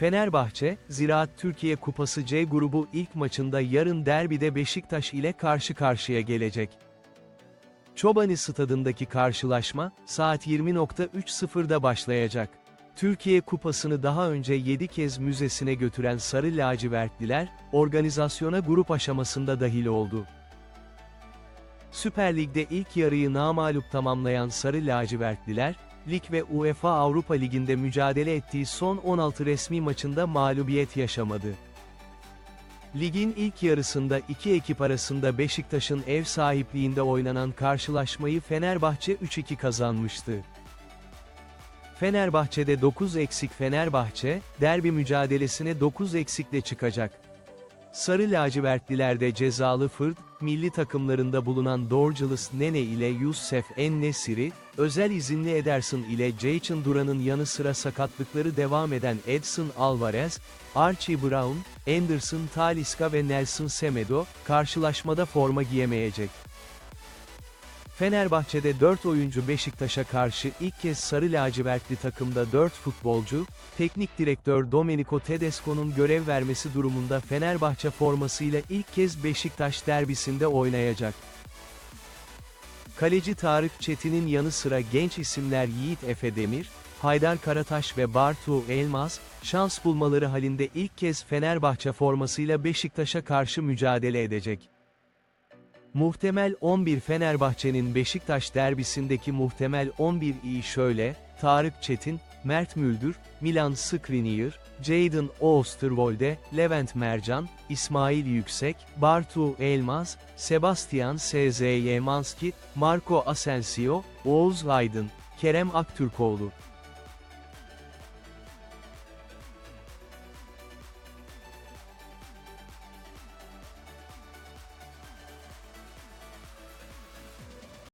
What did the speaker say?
Fenerbahçe, Ziraat Türkiye Kupası C grubu ilk maçında yarın derbide Beşiktaş ile karşı karşıya gelecek. Çobani stadındaki karşılaşma, saat 20.30'da başlayacak. Türkiye Kupası'nı daha önce 7 kez müzesine götüren Sarı Lacivertliler, organizasyona grup aşamasında dahil oldu. Süper Lig'de ilk yarıyı namalup tamamlayan Sarı Lacivertliler, Lig ve UEFA Avrupa Ligi'nde mücadele ettiği son 16 resmi maçında mağlubiyet yaşamadı. Ligin ilk yarısında iki ekip arasında Beşiktaş'ın ev sahipliğinde oynanan karşılaşmayı Fenerbahçe 3-2 kazanmıştı. Fenerbahçe'de 9 eksik Fenerbahçe, derbi mücadelesine 9 eksikle çıkacak. Sarı lacivertlilerde cezalı Fırd, milli takımlarında bulunan Dorgeles Nene ile Youssef En-Nesiri, özel izinli Ederson ile Jaycon Duran'ın yanı sıra sakatlıkları devam eden Edson Alvarez, Archie Brown, Anderson Talisca ve Nelson Semedo, karşılaşmada forma giyemeyecek. Fenerbahçe'de 4 oyuncu Beşiktaş'a karşı ilk kez sarı lacivertli takımda 4 futbolcu, teknik direktör Domenico Tedesco'nun görev vermesi durumunda Fenerbahçe formasıyla ilk kez Beşiktaş derbisinde oynayacak. Kaleci Tarık Çetin'in yanı sıra genç isimler Yiğit Efe Demir, Haydar Karataş ve Bartu Elmas, şans bulmaları halinde ilk kez Fenerbahçe formasıyla Beşiktaş'a karşı mücadele edecek. Muhtemel 11 Fenerbahçe'nin Beşiktaş derbisindeki muhtemel 11 iyi şöyle, Tarık Çetin, Mert Müldür, Milan Skriniar, Jadon Oosterwolde, Levent Mercan, İsmail Yüksek, Bartu Elmaz, Sebastian S.Z. Marco Asensio, Oğuz Aydın, Kerem Aktürkoğlu.